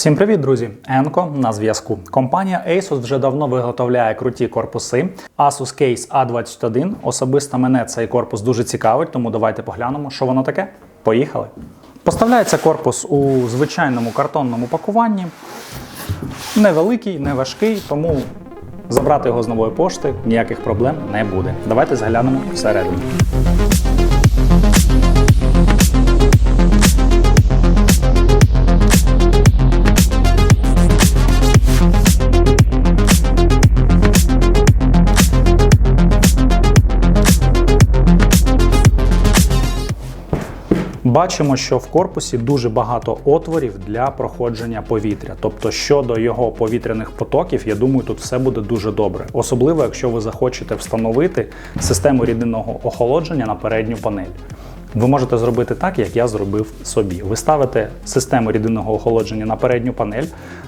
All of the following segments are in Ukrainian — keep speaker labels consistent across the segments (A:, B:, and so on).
A: Всім привіт, друзі! Енко на зв'язку. Компанія Asus вже давно виготовляє круті корпуси. Asus Case A21. Особисто мене цей корпус дуже цікавить, тому давайте поглянемо, що воно таке. Поїхали. Поставляється корпус у звичайному картонному пакуванні. Невеликий, не важкий, тому забрати його з нової пошти ніяких проблем не буде. Давайте заглянемо всередину. Бачимо, що в корпусі дуже багато отворів для проходження повітря. Тобто, щодо його повітряних потоків, я думаю, тут все буде дуже добре. Особливо, якщо ви захочете встановити систему рідинного охолодження на передню панель. Ви можете зробити так, як я зробив собі. Ви ставите систему рідинного охолодження на передню панель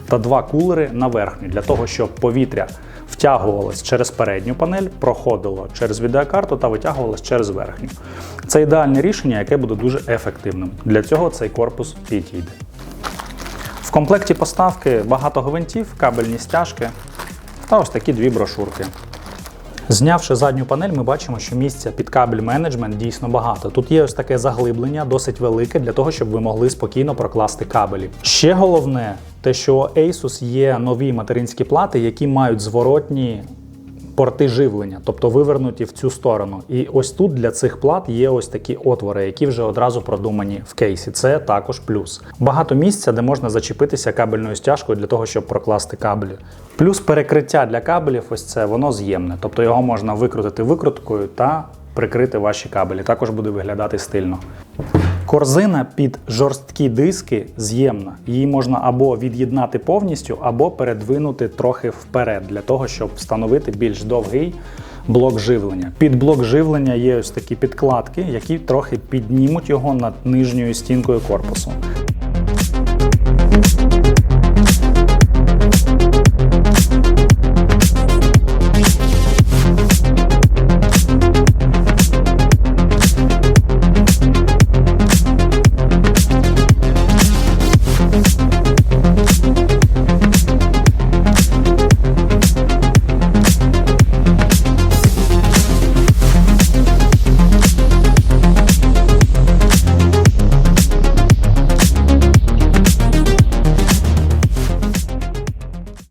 A: та два кулери на верхню, для того, щоб повітря втягувалось через передню панель, проходило через відеокарту та витягувалось через верхню. Це ідеальне рішення, яке буде дуже ефективним. Для цього цей корпус підійде. В комплекті поставки багато гвинтів, кабельні стяжки та ось такі дві брошурки. Знявши задню панель, ми бачимо, що місця під кабель менеджмент дійсно багато. Тут є ось таке заглиблення, досить велике, для того, щоб ви могли спокійно прокласти кабелі. Ще головне, те, що у Asus є нові материнські плати, які мають зворотні порти живлення, тобто вивернуті в цю сторону. І ось тут для цих плат є ось такі отвори, які вже одразу продумані в кейсі. Це також плюс. Багато місця, де можна зачепитися кабельною стяжкою для того, щоб прокласти кабелі. Плюс перекриття для кабелів, ось це воно з'ємне, тобто його можна викрутити викруткою та прикрити ваші кабелі. Також буде виглядати стильно. Корзина під жорсткі диски з'ємна. Її можна або від'єднати повністю, або передвинути трохи вперед, для того, щоб встановити більш довгий блок живлення. Під блок живлення є ось такі підкладки, які трохи піднімуть його над нижньою стінкою корпусу.